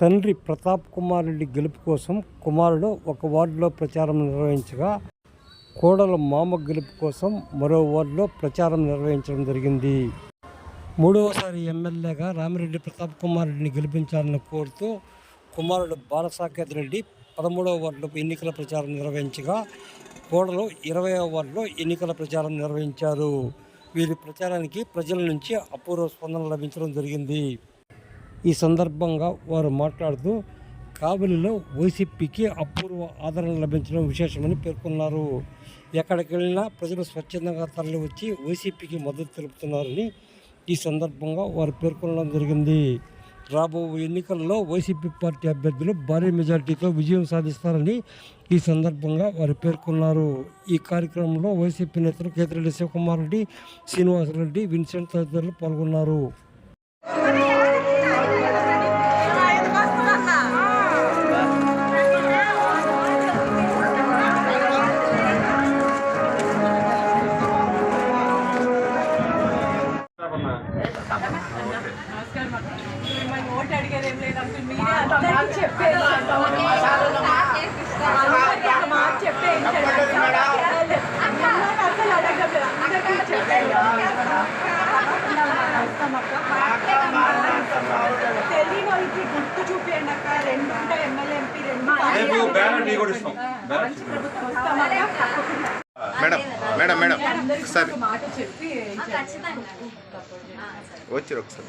తండ్రి ప్రతాప్ కుమార్ రెడ్డి గెలుపు కోసం కుమారుడు ఒక వార్డులో ప్రచారం నిర్వహించగా కోడల మామ గెలుపు కోసం మరో వార్డులో ప్రచారం నిర్వహించడం జరిగింది. మూడవసారి ఎమ్మెల్యేగా రామిరెడ్డి ప్రతాప్ కుమార్ రెడ్డిని గెలిపించాలని కోరుతూ కుమారుడు బాలసాకేత్ రెడ్డి పదమూడవ వార్డులో ఎన్నికల ప్రచారం నిర్వహించగా కోడలు ఇరవైవ వార్డులో ఎన్నికల ప్రచారం నిర్వహించారు. వీరి ప్రచారానికి ప్రజల నుంచి అపూర్వ స్పందన లభించడం జరిగింది. ఈ సందర్భంగా వారు మాట్లాడుతూ కాబలిలో వైసీపీకి అపూర్వ ఆదరణ లభించడం విశేషమని పేర్కొన్నారు. ఎక్కడికి వెళ్ళినా ప్రజలు స్వచ్ఛందంగా తరలివచ్చి వైసీపీకి మద్దతు తెలుపుతున్నారని ఈ సందర్భంగా వారు పేర్కొనడం జరిగింది. రాబో ఎన్నికల్లో వైసీపీ పార్టీ అభ్యర్థులు భారీ మెజార్టీతో విజయం సాధిస్తారని ఈ సందర్భంగా వారు పేర్కొన్నారు. ఈ కార్యక్రమంలో వైసీపీ నేతలు కేతిరెడ్డి శివకుమార్ రెడ్డి శ్రీనివాసరెడ్డి విన్సెంట్ తదితరులు పాల్గొన్నారు. మిమ్మల్ని ఓటు అడిగేది ఏం లేదు అంకుల్ మీరే అందరికీ చెప్పేది అందరికీ ఒక మాట చెప్పేయించండి మిమ్మల్ని అసలు. అందరికీ. తెలియని వాళ్ళకి గుర్తు చూపియండి అక్క రెండు ఉంటాయి ఎమ్మెల్యే ఎంపీ రెండు మేడం వచ్చారు ఒకసారి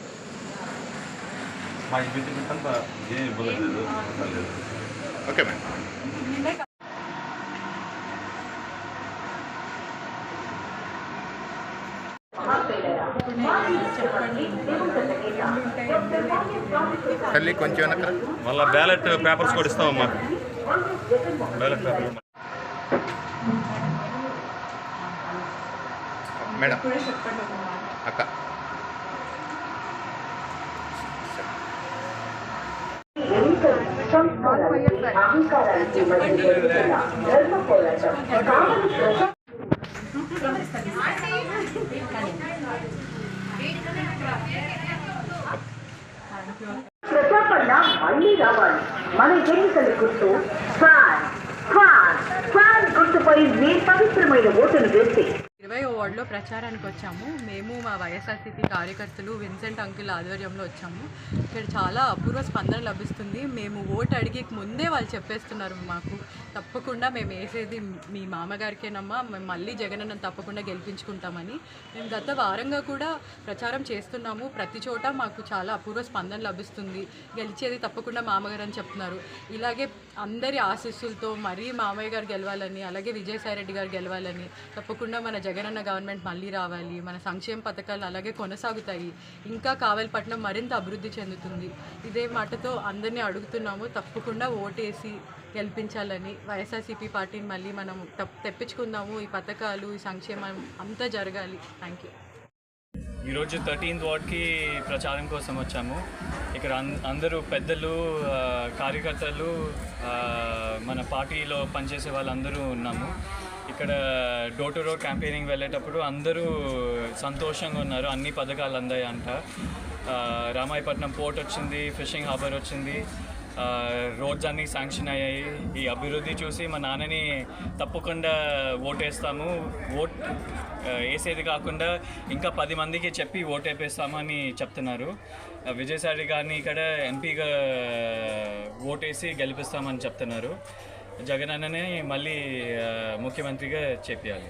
మా ఇంటి బిడ్డంతా ఏం ఇబ్బంది లేదు. లేదు ఓకే మేడం. తల్లి కొంచెం వెనక మళ్ళీ బ్యాలెట్ పేపర్స్ కూడా ఇస్తామమ్మా బ్యాలెట్ పేపర్ మేడం. ఇప్పుడే చెప్పండి ఒక మాట అక్క ప్రజాపన్న మళ్ళీ రావాలి మన ఎన్నికల గుర్తు ఫ్యాన్ ఫ్యాన్ ఫ్యాన్ గుర్తుపై మీ పవిత్రమైన ఓటును వేస్తే ఇరవై వార్డులో ప్రచారానికి వచ్చాము. మేము మా వైఎస్ఆర్సీపీ కార్యకర్తలు విన్సెంట్ అంకుల్ ఆధ్వర్యంలో వచ్చాము. ఇక్కడ చాలా అపూర్వ స్పందన లభిస్తుంది. మేము ఓటు అడిగి ముందే వాళ్ళు చెప్పేస్తున్నారు మాకు. తప్పకుండా మేము వేసేది మీ మామగారికేనమ్మా. మేము మళ్ళీ జగనన్న తప్పకుండా గెలిపించుకుంటామని. మేము గత వారంగా కూడా ప్రచారం చేస్తున్నాము. ప్రతి చోట మాకు చాలా అపూర్వ స్పందన లభిస్తుంది. గెలిచేది తప్పకుండా మామగారు అని చెప్తున్నారు. ఇలాగే అందరి ఆశీస్సులతో మరీ మామయ్య గారు గెలవాలని అలాగే విజయసాయి రెడ్డి గారు గెలవాలని తప్పకుండా మన జగనన్న గవర్నమెంట్ మళ్ళీ రావాలి మన సంక్షేమ పథకాలు అలాగే కొనసాగుతాయి. ఇంకా కావలిపట్నం మరింత అభివృద్ధి చెందుతుంది. ఇదే మాటతో అందరినీ అడుగుతున్నాము తప్పకుండా ఓటేసి గెలిపించాలని. వైఎస్ఆర్సీపీ పార్టీని మళ్ళీ మనం తెప్పించుకుందాము. ఈ పథకాలు ఈ సంక్షేమం అంతా జరగాలి. థ్యాంక్ యూ ఈరోజు థర్టీన్త్ వార్డ్కి ప్రచారం కోసం వచ్చాము. ఇక్కడ అన్- అందరూ పెద్దలు కార్యకర్తలు మన పార్టీలో పనిచేసే వాళ్ళందరూ ఉన్నాము. ఇక్కడ డోర్ టు డోర్ క్యాంపెయినింగ్ వెళ్ళేటప్పుడు అందరూ సంతోషంగా ఉన్నారు. అన్ని పథకాలు అందాయి అంట రామాయపట్నం పోర్ట్ వచ్చింది ఫిషింగ్ హార్బర్ వచ్చింది. రోడ్స్ అన్నీ శాంక్షన్ అయ్యాయి. ఈ అభివృద్ధి చూసి మా నాన్నని తప్పకుండా ఓటేస్తాము. ఓట్ వేసేది కాకుండా ఇంకా పది మందికి చెప్పి ఓటేపేస్తామని చెప్తున్నారు. విజయసాయి గారిని ఇక్కడ ఎంపీగా ఓటేసి గెలిపిస్తామని చెప్తున్నారు. జగన్ అన్ననే మళ్ళీ ముఖ్యమంత్రిగా చెప్పాలి